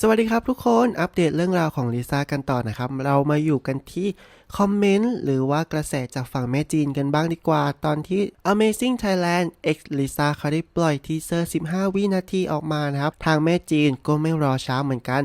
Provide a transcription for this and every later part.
สวัสดีครับทุกคนอัปเดตเรื่องราวของลิซ่ากันต่อนะครับ เรามาอยู่กันที่คอมเมนต์หรือว่ากระแสจากฝั่งแม่จีนกันบ้างดีกว่า ตอนที่ Amazing Thailand X Lisa เขาได้ปล่อยทีเซอร์ 15 วินาทีออกมานะครับ ทางแม่จีนก็ไม่รอช้าเหมือนกัน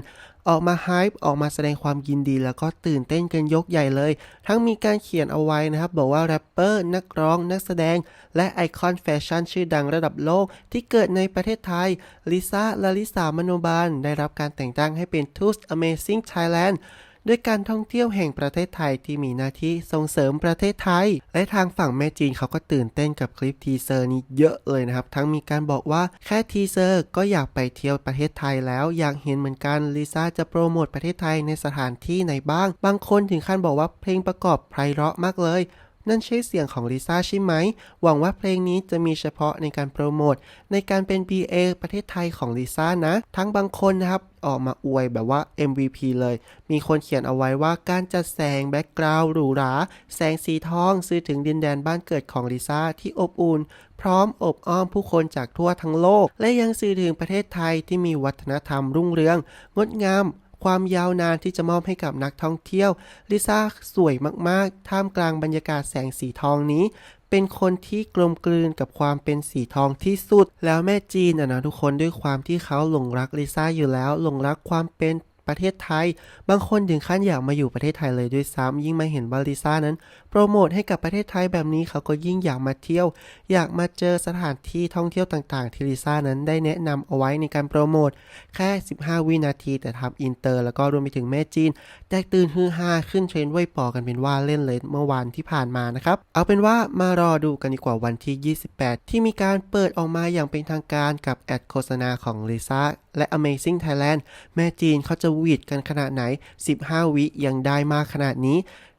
ออกมาไฮป์ออกมาแสดงความยินดี แล้วก็ตื่นเต้นกันยกใหญ่เลย ทั้งมีการเขียนเอาไว้นะครับ บอกว่าแรปเปอร์นักร้องนักแสดง และไอคอนแฟชั่นชื่อดังระดับโลกที่เกิดในประเทศไทยลิซ่าละลิสามโนบาลได้รับการแต่งตั้งให้เป็นทูต Amazing Thailand ด้ ด้วยการท่องเที่ยวแห่งประเทศไทยที่มีหน้าที่ส่งเสริมประเทศไทย และทางฝั่งแม่จีนเขาก็ตื่นเต้นกับคลิปทีเซอร์นี้เยอะเลยนะครับ ทั้งมีการบอกว่าแค่ทีเซอร์ก็อยากไปเที่ยวประเทศไทยแล้วอยากเห็นเหมือนกันลิซ่าจะโปรโมทประเทศไทยในสถานที่ไหนบ้าง บางคนถึงขั้นบอกว่าเพลงประกอบไพเราะมากเลย นั่นใช่เสียงของลิซ่าใช่ไหม หวังว่าเพลงนี้จะมีเฉพาะในการโปรโมทในการเป็น BA ประเทศไทยของลิซ่านะ ทั้งบางคนนะครับออกมาอวยแบบว่า MVP เลย มีคนเขียนเอาไว้ว่าการจัดแสงแบ็กกราวด์หรูหรา แสงสีทองสื่อถึงดินแดนบ้านเกิดของลิซ่าที่อบอุ่นพร้อมอบอ้อมผู้คนจากทั่วทั้งโลก และยังสื่อถึงประเทศไทยที่มีวัฒนธรรมรุ่งเรือง งดงาม ความยาวนานที่จะมอบให้กับนักท่องเที่ยว ลิซ่าสวยมากๆ ท่ามกลางบรรยากาศแสงสีทองนี้ เป็นคนที่กลมกลืนกับความเป็นสีทองที่สุด แล้วแม่จีนอะนะทุกคนด้วยความที่เขาหลงรักลิซ่าอยู่แล้ว หลงรักความเป็น ประเทศไทย บางคนถึงขั้นอยากมาอยู่ประเทศไทยเลยด้วยซ้ำยิ่งมาเห็นว่าลิซ่านั้น โปรโมทให้กับประเทศไทยแบบนี้เขาก็ยิ่งอยากมาเที่ยว อยากมาเจอสถานที่ท่องเที่ยวต่างๆ ที่ลิซ่านั้นได้แนะนำเอาไว้ในการโปรโมทแค่ 15 วินาทีแต่ทำอินเตอร์ แล้วก็รวมไปถึงแม่จีนแตกตื่นฮือฮาขึ้นเทรนด์ไว้ปอกันเป็นว่าเล่นเลยเมื่อวานที่ผ่านมานะครับเอาเป็นว่ามารอดูกันดีกว่าวันที่ 28 ที่มีการเปิดออกมาอย่างเป็นทางการกับแอดโฆษณาของลิซ่า และ Amazing Thailand แม่จีนเขาจะหวีดกันขนาดไหน 15 วิยังได้มากขนาดนี้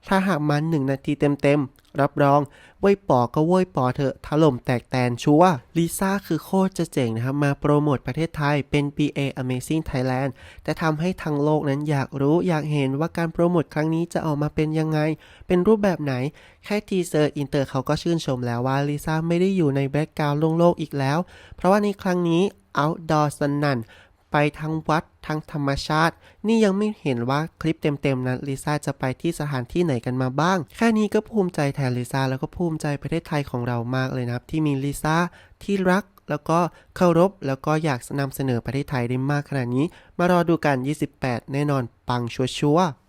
ถ้าหากมัน1นาทีเต็มๆ รับรองว้ยปอก็ว้ยปอเถอะถล่มแตกแตนชัวลิซ่าคือโคตรจะเจ๋งนะครับ มาโปรโมทประเทศไทยเป็น BA Amazing Thailand แต่ทำให้ทั้งโลกนั้นอยากรู้อยากเห็นว่าการโปรโมทครั้งนี้จะออกมาเป็นยังไง เป็นรูปแบบไหน แค่ทีเซอร์อินเตอร์เขาก็ชื่นชมแล้วว่าลิซ่าไม่ได้อยู่ในแบ็กกราวด์โล่งๆอีกแล้ว เพราะว่าในครั้งนี้ outdoor สนั่น ไปทั้งวัดทั้งธรรมชาติ นี่ยังไม่เห็นว่าคลิปเต็มๆนั้นลิซ่าจะไปที่สถานที่ไหนกันมาบ้าง แค่นี้ก็ภูมิใจแทนลิซ่าแล้วก็ภูมิใจประเทศไทยของเรามากเลยนะครับ ที่มีลิซ่าที่รักแล้วก็เคารพแล้วก็อยากนำเสนอประเทศไทยได้มากขนาดนี้ มารอดูกัน 28 แน่นอนปังชัวร์ๆ